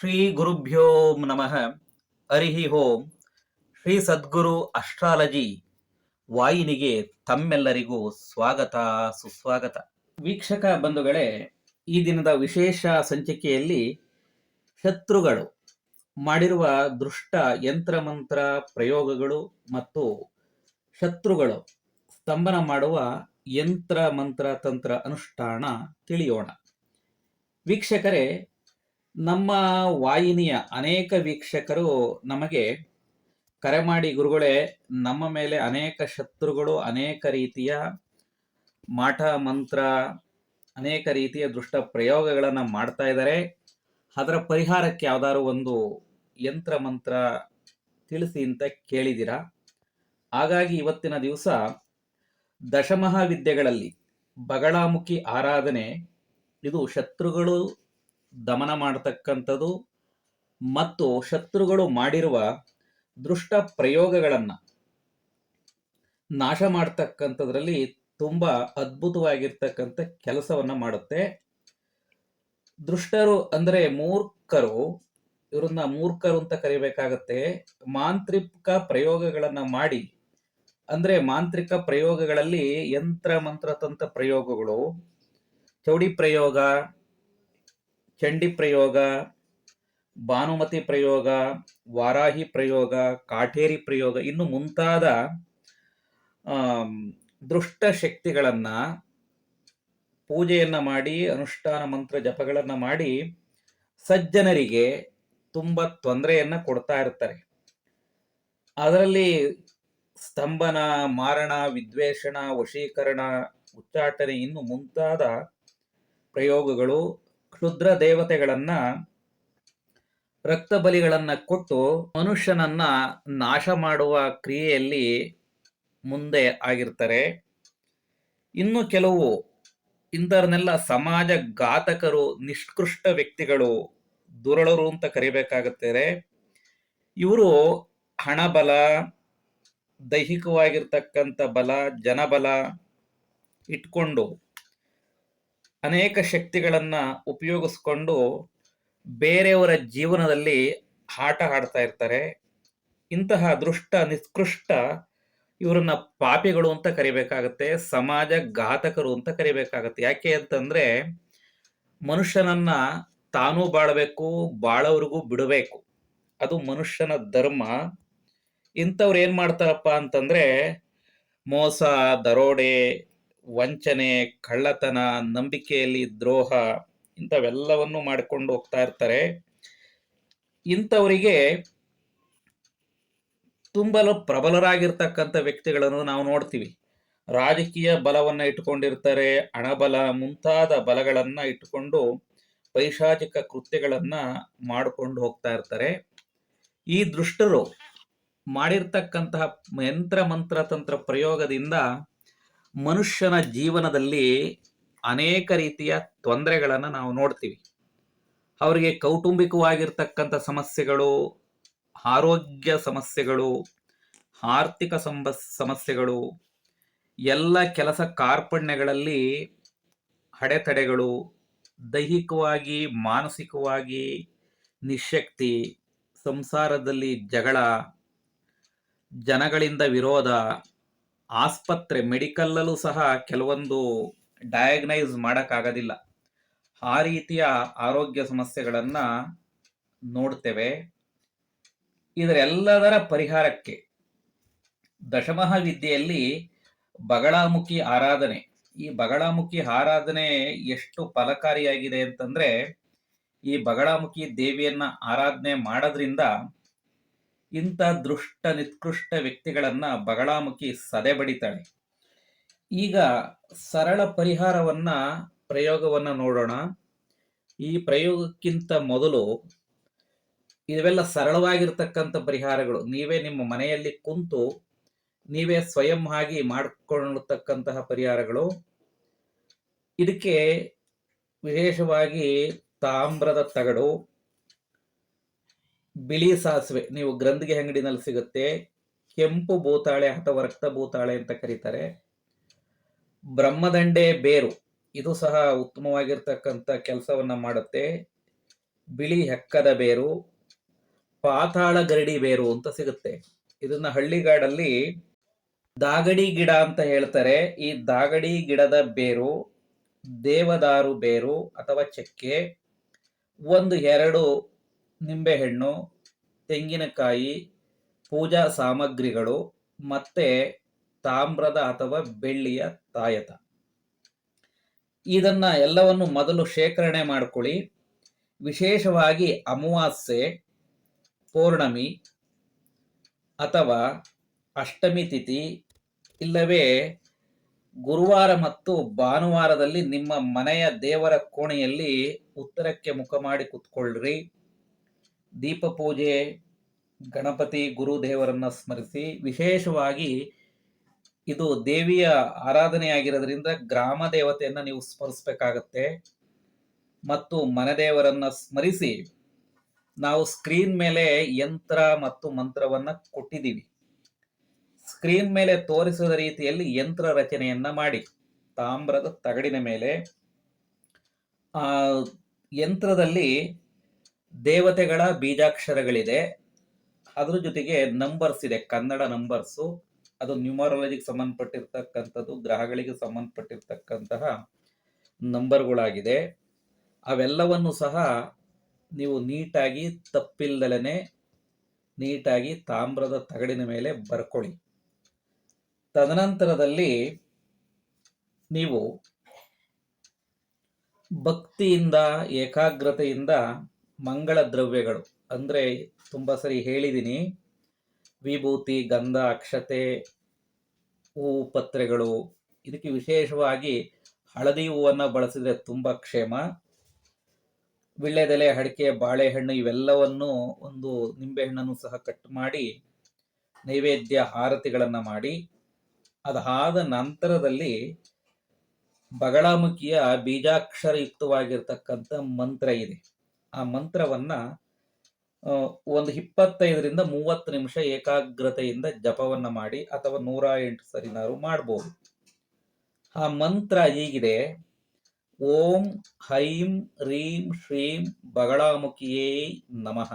ಶ್ರೀ ಗುರುಭ್ಯೋ ನಮಃ ಹರಿಹಿ ಹೋಂ ಶ್ರೀ ಸದ್ಗುರು ಅಸ್ಟ್ರಾಲಜಿ ವಾಯಿನಿಗೆ ತಮ್ಮೆಲ್ಲರಿಗೂ ಸ್ವಾಗತ, ಸುಸ್ವಾಗತ. ವೀಕ್ಷಕ ಬಂಧುಗಳೇ, ಈ ದಿನದ ವಿಶೇಷ ಸಂಚಿಕೆಯಲ್ಲಿ ಶತ್ರುಗಳು ಮಾಡಿರುವ ದೃಷ್ಟ ಯಂತ್ರಮಂತ್ರ ಪ್ರಯೋಗಗಳು ಮತ್ತು ಶತ್ರುಗಳು ಸ್ತಂಭನ ಮಾಡುವ ಯಂತ್ರ ಮಂತ್ರ ತಂತ್ರ ಅನುಷ್ಠಾನ ತಿಳಿಯೋಣ. ವೀಕ್ಷಕರೇ ನಮ್ಮ ವಾಹಿನಿಯ ಅನೇಕ ವೀಕ್ಷಕರು ನಮಗೆ ಕರೆ ಮಾಡಿ, ಗುರುಗಳೇ, ನಮ್ಮ ಮೇಲೆ ಅನೇಕ ಶತ್ರುಗಳು, ಅನೇಕ ರೀತಿಯ ಮಾಟ, ಮಂತ್ರ, ಅನೇಕ ರೀತಿಯ ದುಷ್ಟ ಪ್ರಯೋಗಗಳನ್ನು ಮಾಡ್ತಾ ಇದ್ದಾರೆ. ಅದರ ಪರಿಹಾರಕ್ಕೆ ಯಾವ್ದಾದ್ರು ಒಂದು ಯಂತ್ರ, ಮಂತ್ರ ತಿಳಿಸಿ ಅಂತ ಕೇಳಿದಿರ ಹಾಗಾಗಿ ಇವತ್ತಿನ ದಿವಸ ದಶಮಹಾವಿದ್ಯೆಗಳಲ್ಲಿ ಬಗಳಾಮುಖಿ ಆರಾಧನೆ, ಇದು ಶತ್ರುಗಳು ದಮನ ಮಾಡತಕ್ಕಂಥದ್ದು ಮತ್ತು ಶತ್ರುಗಳು ಮಾಡಿರುವ ದೃಷ್ಟ ಪ್ರಯೋಗಗಳನ್ನು ನಾಶ ಮಾಡ್ತಕ್ಕಂಥದ್ರಲ್ಲಿ ತುಂಬ ಅದ್ಭುತವಾಗಿರ್ತಕ್ಕಂಥ ಕೆಲಸವನ್ನು ಮಾಡುತ್ತೆ. ದೃಷ್ಟರು ಅಂದರೆ ಮೂರ್ಖರು, ಇವರನ್ನ ಮೂರ್ಖರು ಅಂತ ಕರಿಬೇಕಾಗತ್ತೆ. ಮಾಂತ್ರಿಕ ಪ್ರಯೋಗಗಳನ್ನು ಮಾಡಿ, ಅಂದರೆ ಮಾಂತ್ರಿಕ ಪ್ರಯೋಗಗಳಲ್ಲಿ ಯಂತ್ರ, ಮಂತ್ರ, ತಂತ್ರ ಪ್ರಯೋಗಗಳು, ಚೌಡಿ ಪ್ರಯೋಗ ಚಂಡಿ ಪ್ರಯೋಗ, ಭಾನುಮತಿ ಪ್ರಯೋಗ, ವಾರಾಹಿ ಪ್ರಯೋಗ, ಕಾಟೇರಿ ಪ್ರಯೋಗ ಇನ್ನು ಮುಂತಾದ ದೃಷ್ಟ ದುಷ್ಟ ಶಕ್ತಿಗಳನ್ನ ಪೂಜೆಯನ್ನ ಮಾಡಿ, ಅನುಷ್ಠಾನ ಮಂತ್ರ ಜಪಗಳನ್ನ ಮಾಡಿ ಸಜ್ಜನರಿಗೆ ತುಂಬ ತೊಂದರೆಯನ್ನ ಕೊಡ್ತಾ ಇರ್ತಾರೆ. ಅದರಲ್ಲಿ ಸ್ತಂಭನ, ಮಾರಣ, ವಿದ್ವೇಷಣ, ವಶೀಕರಣ, ಉಚ್ಚಾಟನೆ ಇನ್ನು ಮುಂತಾದ ಪ್ರಯೋಗಗಳು ಕ್ಷುದ್ರ ದೇವತೆಗಳನ್ನ ರಕ್ತ ಬಲಿಗಳನ್ನ ಕೊಟ್ಟು ಮನುಷ್ಯನನ್ನ ನಾಶ ಮಾಡುವ ಕ್ರಿಯೆಯಲ್ಲಿ ಮುಂದೆ ಆಗಿರ್ತಾರೆ. ಇನ್ನು ಕೆಲವು ಇಂಥವ್ರನ್ನೆಲ್ಲ ಸಮಾಜ ಘಾತಕರು, ನಿಷ್ಕೃಷ್ಟ ವ್ಯಕ್ತಿಗಳು, ದುರಳರು ಅಂತ ಕರಿಬೇಕಾಗುತ್ತಾರೆ. ಇವರು ಹಣಬಲ, ದೈಹಿಕವಾಗಿರ್ತಕ್ಕಂಥ ಬಲ, ಜನಬಲ ಇಟ್ಕೊಂಡು ಅನೇಕ ಶಕ್ತಿಗಳನ್ನ ಉಪಯೋಗಿಸ್ಕೊಂಡು ಬೇರೆಯವರ ಜೀವನದಲ್ಲಿ ಆಟ ಆಡ್ತಾ ಇರ್ತಾರೆ. ಇಂತಹ ದೃಷ್ಟ ನಿಷ್ಕೃಷ್ಟ ಇವರನ್ನ ಪಾಪಿಗಳು ಅಂತ ಕರಿಬೇಕಾಗತ್ತೆ, ಸಮಾಜ ಘಾತಕರು ಅಂತ ಕರಿಬೇಕಾಗತ್ತೆ. ಯಾಕೆ ಅಂತಂದ್ರೆ ಮನುಷ್ಯನನ್ನ ತಾನೂ ಬಾಳಬೇಕು, ಬಾಳವ್ರಿಗೂ ಬಿಡಬೇಕು. ಅದು ಮನುಷ್ಯನ ಧರ್ಮ. ಇಂಥವ್ರು ಏನ್ ಮಾಡ್ತಾರಪ್ಪ ಅಂತಂದ್ರೆ ಮೋಸ, ದರೋಡೆ ವಂಚನೆ, ಕಳ್ಳತನ, ನಂಬಿಕೆಯಲ್ಲಿ ದ್ರೋಹ ಇಂಥವೆಲ್ಲವನ್ನು ಮಾಡಿಕೊಂಡು ಹೋಗ್ತಾ ಇರ್ತಾರೆ. ಇಂಥವರಿಗೆ ತುಂಬಲು ಪ್ರಬಲರಾಗಿರ್ತಕ್ಕಂಥ ವ್ಯಕ್ತಿಗಳನ್ನು ನಾವು ನೋಡ್ತೀವಿ. ರಾಜಕೀಯ ಬಲವನ್ನ ಇಟ್ಕೊಂಡಿರ್ತಾರೆ ಹಣಬಲ ಮುಂತಾದ ಬಲಗಳನ್ನ ಇಟ್ಟುಕೊಂಡು ಪೈಶಾಚಿಕ ಕೃತ್ಯಗಳನ್ನ ಮಾಡಿಕೊಂಡು ಹೋಗ್ತಾ ಇರ್ತಾರೆ. ಈ ದೃಷ್ಟರು ಮಾಡಿರ್ತಕ್ಕಂತಹ ಯಂತ್ರ, ಮಂತ್ರ, ತಂತ್ರ ಪ್ರಯೋಗದಿಂದ ಮನುಷ್ಯನ ಜೀವನದಲ್ಲಿ ಅನೇಕ ರೀತಿಯ ತೊಂದರೆಗಳನ್ನು ನಾವು ನೋಡ್ತೀವಿ. ಅವರಿಗೆ ಕೌಟುಂಬಿಕವಾಗಿರ್ತಕ್ಕಂಥ ಸಮಸ್ಯೆಗಳು, ಆರೋಗ್ಯ ಸಮಸ್ಯೆಗಳು, ಆರ್ಥಿಕ ಸಂಬ, ಸಮಸ್ಯೆಗಳು, ಎಲ್ಲ ಕೆಲಸ ಕಾರ್ಪಣ್ಯಗಳಲ್ಲಿ ಅಡೆತಡೆಗಳು, ದೈಹಿಕವಾಗಿ, ಮಾನಸಿಕವಾಗಿ ನಿಶಕ್ತಿ, ಸಂಸಾರದಲ್ಲಿ ಜಗಳ, ಜನಗಳಿಂದ ವಿರೋಧ ಆಸ್ಪತ್ರೆ ಮೆಡಿಕಲ್ಲಲ್ಲೂ ಸಹ ಕೆಲವೊಂದು ಡಯಾಗ್ನೈಸ್ ಮಾಡೋಕ್ಕಾಗೋದಿಲ್ಲ. ಆ ರೀತಿಯ ಆರೋಗ್ಯ ಸಮಸ್ಯೆಗಳನ್ನು ನೋಡ್ತೇವೆ. ಇದರೆಲ್ಲದರ ಪರಿಹಾರಕ್ಕೆ ದಶಮಹ ವಿದ್ಯೆಯಲ್ಲಿ ಬಗಳಾಮುಖಿ ಆರಾಧನೆ. ಈ ಬಗಳಾಮುಖಿ ಆರಾಧನೆ ಎಷ್ಟು ಫಲಕಾರಿಯಾಗಿದೆ ಅಂತಂದ್ರೆ, ಈ ಬಗಳಾಮುಖಿ ದೇವಿಯನ್ನ ಆರಾಧನೆ ಮಾಡೋದ್ರಿಂದ ಇಂಥ ದೃಷ್ಟ ನಿತ್ಕೃಷ್ಟ ವ್ಯಕ್ತಿಗಳನ್ನ ಬಗಳಾಮುಖಿ ಸದೆ ಬಡಿತಾಳೆ. ಈಗ ಸರಳ ಪರಿಹಾರವನ್ನ ಪ್ರಯೋಗವನ್ನ ನೋಡೋಣ. ಈ ಪ್ರಯೋಗಕ್ಕಿಂತ ಮೊದಲು ಇವೆಲ್ಲ ಸರಳವಾಗಿರ್ತಕ್ಕಂಥ ಪರಿಹಾರಗಳು. ನೀವೇ ನಿಮ್ಮ ಮನೆಯಲ್ಲಿ ಕುಂತು ನೀವೇ ಸ್ವಯಂ ಆಗಿ ಮಾಡಿಕೊಳ್ಳತಕ್ಕಂತಹ ಪರಿಹಾರಗಳು. ಇದಕ್ಕೆ ವಿಶೇಷವಾಗಿ ತಾಮ್ರದ ತಗಡು ಬಿಳಿ ಸಾಸಿವೆ, ನೀವು ಗ್ರಂಥಿಗೆ ಅಂಗಡಿನಲ್ಲಿ ಸಿಗುತ್ತೆ. ಕೆಂಪು ಭೂತಾಳೆ ಅಥವಾ ರಕ್ತ ಭೂತಾಳೆ ಅಂತ ಕರೀತಾರೆ. ಬ್ರಹ್ಮದಂಡೆ ಬೇರು, ಇದು ಸಹ ಉತ್ತಮವಾಗಿರ್ತಕ್ಕಂಥ ಕೆಲಸವನ್ನ ಮಾಡುತ್ತೆ. ಬಿಳಿ ಹೆಕ್ಕದ ಬೇರು, ಪಾತಾಳ ಗರಡಿ ಬೇರು ಅಂತ ಸಿಗುತ್ತೆ. ಇದನ್ನ ಹಳ್ಳಿಗಾಡಲ್ಲಿ ದಾಗಡಿ ಗಿಡ ಅಂತ ಹೇಳ್ತಾರೆ. ಈ ದಾಗಡಿ ಗಿಡದ ಬೇರು, ದೇವದಾರು ಬೇರು ಅಥವಾ ಚಕ್ಕೆ, ಒಂದು, ಎರಡು ನಿಂಬೆಹಣ್ಣು, ತೆಂಗಿನಕಾಯಿ, ಪೂಜಾ ಸಾಮಗ್ರಿಗಳು ಮತ್ತೆ ತಾಮ್ರದ ಅಥವಾ ಬೆಳ್ಳಿಯ ತಾಯತ. ಇದನ್ನ ಎಲ್ಲವನ್ನು ಮೊದಲು ಶೇಖರಣೆ ಮಾಡ್ಕೊಳ್ಳಿ. ವಿಶೇಷವಾಗಿ ಅಮಾವಾಸ್ಯೆ, ಪೌರ್ಣಮಿ ಅಥವಾ ಅಷ್ಟಮಿ ತಿಥಿ ಇಲ್ಲವೇ ಗುರುವಾರ ಮತ್ತು ಭಾನುವಾರದಲ್ಲಿ ನಿಮ್ಮ ಮನೆಯ ದೇವರ ಕೋಣೆಯಲ್ಲಿ ಉತ್ತರಕ್ಕೆ ಮುಖ ಮಾಡಿ ಕುತ್ಕೊಳ್ಳ್ರಿ. ದೀಪ ಪೂಜೆ ಗಣಪತಿ ಗುರುದೇವರನ್ನು ಸ್ಮರಿಸಿ ವಿಶೇಷವಾಗಿ ಇದು ದೇವಿಯ ಆರಾಧನೆಯಾಗಿರೋದ್ರಿಂದ ಗ್ರಾಮ ದೇವತೆಯನ್ನು ನೀವು ಸ್ಮರಿಸಬೇಕಾಗತ್ತೆ. ಮತ್ತು ಮನದೇವರನ್ನು ಸ್ಮರಿಸಿ ನಾವು ಸ್ಕ್ರೀನ್ ಮೇಲೆ ಯಂತ್ರ ಮತ್ತು ಮಂತ್ರವನ್ನ ಕೊಟ್ಟಿದ್ದೀವಿ. ಸ್ಕ್ರೀನ್ ಮೇಲೆ ತೋರಿಸಿದ ರೀತಿಯಲ್ಲಿ ಯಂತ್ರ ರಚನೆಯನ್ನ ಮಾಡಿ. ತಾಮ್ರದ ತಗಡಿನ ಮೇಲೆ ಆ ಯಂತ್ರದಲ್ಲಿ ದೇವತೆಗಳ ಬೀಜಾಕ್ಷರಗಳಿದೆ. ಅದ್ರ ಜೊತೆಗೆ ನಂಬರ್ಸ್ ಇದೆ, ಕನ್ನಡ ನಂಬರ್ಸು ಅದು ನ್ಯೂಮರಾಲಜಿಗೆ ಸಂಬಂಧಪಟ್ಟಿರ್ತಕ್ಕಂಥದ್ದು, ಗ್ರಹಗಳಿಗೆ ಸಂಬಂಧಪಟ್ಟಿರ್ತಕ್ಕಂತಹ ನಂಬರ್ಗಳಾಗಿದೆ ಅವೆಲ್ಲವನ್ನು ಸಹ ನೀವು ನೀಟಾಗಿ ತಪ್ಪಿಲ್ದಲೇ ನೀಟಾಗಿ ತಾಮ್ರದ ತಗಡಿನ ಮೇಲೆ ಬರ್ಕೊಳ್ಳಿ. ತದನಂತರದಲ್ಲಿ ನೀವು ಭಕ್ತಿಯಿಂದ, ಏಕಾಗ್ರತೆಯಿಂದ ಮಂಗಳ ದ್ರವ್ಯಗಳು. ಅಂದರೆ ತುಂಬ ಸರಿ ಹೇಳಿದ್ದೀನಿ ವಿಭೂತಿ, ಗಂಧ, ಅಕ್ಷತೆ, ಹೂ, ಪತ್ರೆಗಳು. ಇದಕ್ಕೆ ವಿಶೇಷವಾಗಿ ಹಳದಿ ಹೂವನ್ನು ಬಳಸಿದರೆ ತುಂಬ ಕ್ಷೇಮ. ವಿಳ್ಳೆದೆಲೆ, ಅಡಿಕೆ, ಬಾಳೆಹಣ್ಣು ಇವೆಲ್ಲವನ್ನು ಒಂದು ನಿಂಬೆಹಣ್ಣನ್ನು ಸಹ ಕಟ್ ಮಾಡಿ, ನೈವೇದ್ಯ ಆರತಿಗಳನ್ನು ಮಾಡಿ. ಅದಾದ ನಂತರದಲ್ಲಿ ಬಗಳಾಮುಖಿಯ ಬೀಜಾಕ್ಷರಯುಕ್ತವಾಗಿರ್ತಕ್ಕಂಥ ಮಂತ್ರ ಇದೆ. ಆ ಮಂತ್ರವನ್ನ ಒಂದು ಇಪ್ಪತ್ತೈದರಿಂದ ಮೂವತ್ತು ನಿಮಿಷ ಏಕಾಗ್ರತೆಯಿಂದ ಜಪವನ್ನ ಮಾಡಿ ಅಥವಾ ನೂರ ಎಂಟು ಸರಿನಾರು ಮಾಡಬಹುದು ಆ ಮಂತ್ರ ಹೀಗಿದೆ, ಓಂ ಹೈಂ ರೀಂ ಶ್ರೀಂ ಬಗಳಾಮುಖಿಯೇ ನಮಃ.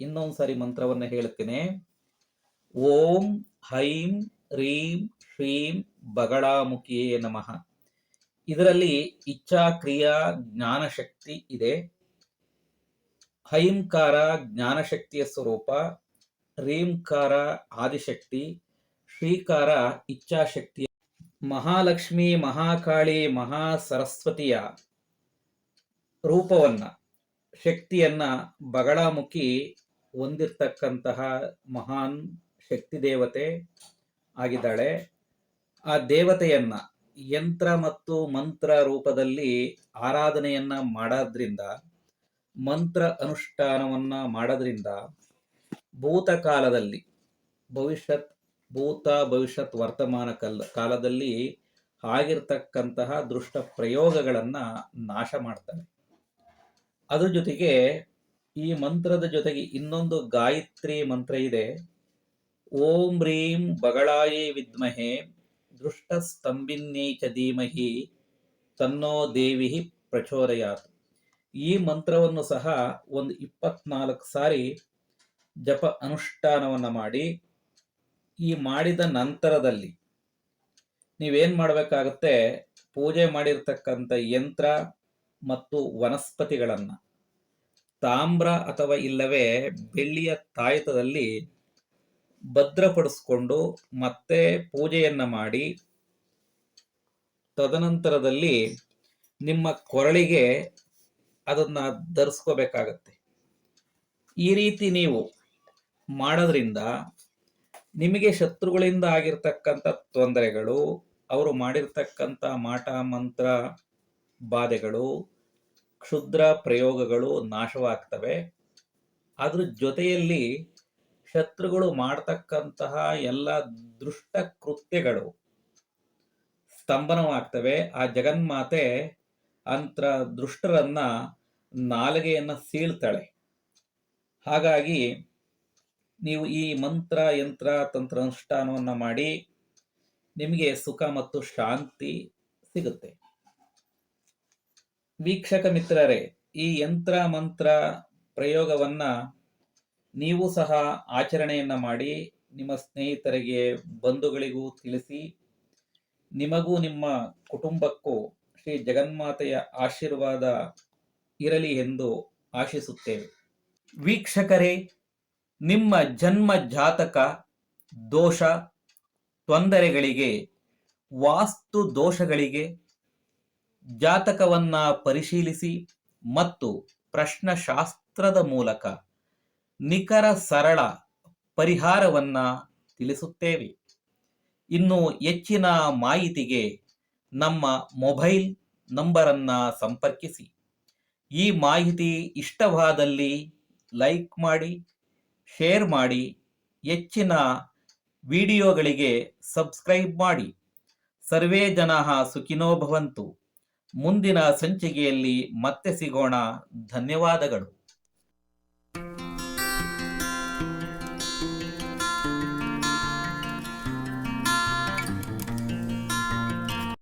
ಇನ್ನೊಂದು ಸಾರಿ ಮಂತ್ರವನ್ನ ಹೇಳ್ತೇನೆ. ಓಂ ಹೈಂ ರೀಂ ಶ್ರೀಂ ಬಗಳಾಮುಖಿಯೇ ನಮಃ. ಇದರಲ್ಲಿ ಇಚ್ಛಾ ಕ್ರಿಯಾ ಜ್ಞಾನಶಕ್ತಿ ಇದೆ. ಹೈಂಕಾರ ಜ್ಞಾನಶಕ್ತಿಯ ಸ್ವರೂಪ ರೀಂಕಾರ ಆದಿಶಕ್ತಿ, ಶ್ರೀಕಾರ ಇಚ್ಛಾಶಕ್ತಿಯ ಮಹಾಲಕ್ಷ್ಮಿ, ಮಹಾಕಾಳಿ ಮಹಾ ಸರಸ್ವತಿಯ ರೂಪವನ್ನ, ಶಕ್ತಿಯನ್ನ ಬಗಳಾಮುಖಿ ಹೊಂದಿರ್ತಕ್ಕಂತಹ ಮಹಾನ್ ಶಕ್ತಿ ದೇವತೆ ಆಗಿದ್ದಾಳೆ. ಆ ದೇವತೆಯನ್ನ ಯಂತ್ರ ಮತ್ತು ಮಂತ್ರ ರೂಪದಲ್ಲಿ ಆರಾಧನೆಯನ್ನ ಮಾಡೋದ್ರಿಂದ ಮಂತ್ರ ಅನುಷ್ಠಾನವನ್ನ ಮಾಡೋದ್ರಿಂದ ಭೂತಕಾಲದಲ್ಲಿ, ಭವಿಷ್ಯತ್, ಭೂತ ಭವಿಷ್ಯತ್ ವರ್ತಮಾನ ಕಲ್, ಕಾಲದಲ್ಲಿ ಆಗಿರ್ತಕ್ಕಂತಹ ದುಷ್ಟ ಪ್ರಯೋಗಗಳನ್ನ ನಾಶ ಮಾಡ್ತಾರೆ ಅದ್ರ ಜೊತೆಗೆ ಈ ಮಂತ್ರದ ಜೊತೆಗೆ ಇನ್ನೊಂದು ಗಾಯತ್ರಿ ಮಂತ್ರ ಇದೆ, ಓಂ ರೀಂ ಬಗಳಾಯೇ ವಿದ್ಮಹೆ ದೃಷ್ಟ ಸ್ತಂಭಿನ್ಯೈ ಚ ಧೀಮಹಿ ತನ್ನೋ ದೇವಿ ಪ್ರಚೋದಯಾತ್. ಈ ಮಂತ್ರವನ್ನು ಸಹ ಒಂದು ಇಪ್ಪತ್ನಾಲ್ಕು ಸಾರಿ ಜಪ ಅನುಷ್ಠಾನವನ್ನು ಮಾಡಿ, ಈ ಮಾಡಿದ ನಂತರದಲ್ಲಿ ನೀವೇನು ಮಾಡಬೇಕಾಗುತ್ತೆ, ಪೂಜೆ ಮಾಡಿರ್ತಕ್ಕಂಥ ಯಂತ್ರ ಮತ್ತು ವನಸ್ಪತಿಗಳನ್ನು ತಾಮ್ರ ಅಥವಾ ಇಲ್ಲವೇ ಬೆಳ್ಳಿಯ ತಾಯತದಲ್ಲಿ ಭದ್ರಪಡಿಸ್ಕೊಂಡು ಮತ್ತೆ ಪೂಜೆಯನ್ನ ಮಾಡಿ, ತದನಂತರದಲ್ಲಿ ನಿಮ್ಮ ಕೊರಳಿಗೆ ಅದನ್ನ ಧರಿಸ್ಕೋಬೇಕಾಗತ್ತೆ. ಈ ರೀತಿ ನೀವು ಮಾಡೋದ್ರಿಂದ ನಿಮಗೆ ಶತ್ರುಗಳಿಂದ ಆಗಿರ್ತಕ್ಕಂಥ ತೊಂದರೆಗಳು, ಅವರು ಮಾಡಿರ್ತಕ್ಕಂಥ ಮಾಟ, ಮಂತ್ರ, ಬಾಧೆಗಳು, ಕ್ಷುದ್ರ ಪ್ರಯೋಗಗಳು ನಾಶವಾಗ್ತವೆ. ಅದ್ರ ಜೊತೆಯಲ್ಲಿ ಶತ್ರುಗಳು ಮಾಡ್ತಕ್ಕಂತಹ ಎಲ್ಲ ದುಷ್ಟ ಕೃತ್ಯಗಳು ಸ್ತಂಭನವಾಗ್ತವೆ. ಆ ಜಗನ್ಮಾತೆ ಅಂತ ದುಷ್ಟರನ್ನ ನಾಲಿಗೆಯನ್ನ ಸೀಳ್ತಾಳೆ. ಹಾಗಾಗಿ ನೀವು ಈ ಮಂತ್ರ, ಯಂತ್ರ, ತಂತ್ರ ಅನುಷ್ಠಾನವನ್ನ ಮಾಡಿ ನಿಮಗೆ ಸುಖ ಮತ್ತು ಶಾಂತಿ ಸಿಗುತ್ತೆ. ವೀಕ್ಷಕ ಮಿತ್ರರೇ, ಈ ಯಂತ್ರ, ಮಂತ್ರ ಪ್ರಯೋಗವನ್ನ ನೀವು ಸಹ ಆಚರಣೆಯನ್ನ ಮಾಡಿ ನಿಮ್ಮ ಸ್ನೇಹಿತರಿಗೆ, ಬಂಧುಗಳಿಗೂ ತಿಳಿಸಿ ನಿಮಗೂ ನಿಮ್ಮ ಕುಟುಂಬಕ್ಕೂ ಶ್ರೀ ಜಗನ್ಮಾತೆಯ ಆಶೀರ್ವಾದ ಇರಲಿ ಎಂದು ಆಶಿಸುತ್ತೇವೆ. ವೀಕ್ಷಕರೇ, ನಿಮ್ಮ ಜನ್ಮ ಜಾತಕ ದೋಷ ತೊಂದರೆಗಳಿಗೆ, ವಾಸ್ತು ದೋಷಗಳಿಗೆ ಜಾತಕವನ್ನ ಪರಿಶೀಲಿಸಿ ಮತ್ತು ಪ್ರಶ್ನಶಾಸ್ತ್ರದ ಮೂಲಕ ನಿಖರ ಸರಳ ಪರಿಹಾರವನ್ನ ತಿಳಿಸುತ್ತೇವೆ. ಇನ್ನು ಹೆಚ್ಚಿನ ಮಾಹಿತಿಗೆ ನಮ್ಮ ಮೊಬೈಲ್ ನಂಬರನ್ನ ಸಂಪರ್ಕಿಸಿ. ಈ ಮಾಹಿತಿ ಇಷ್ಟವಾದಲ್ಲಿ ಲೈಕ್ ಮಾಡಿ, ಶೇರ್ ಮಾಡಿ, ಹೆಚ್ಚಿನ ವಿಡಿಯೋಗಳಿಗೆ ಸಬ್ಸ್ಕ್ರೈಬ್ ಮಾಡಿ. ಸರ್ವೇ ಜನ ಸುಖಿನೋ ಭವಂತು. ಮುಂದಿನ ಸಂಚಿಕೆಯಲ್ಲಿ ಮತ್ತೆ ಸಿಗೋಣ. ಧನ್ಯವಾದಗಳು.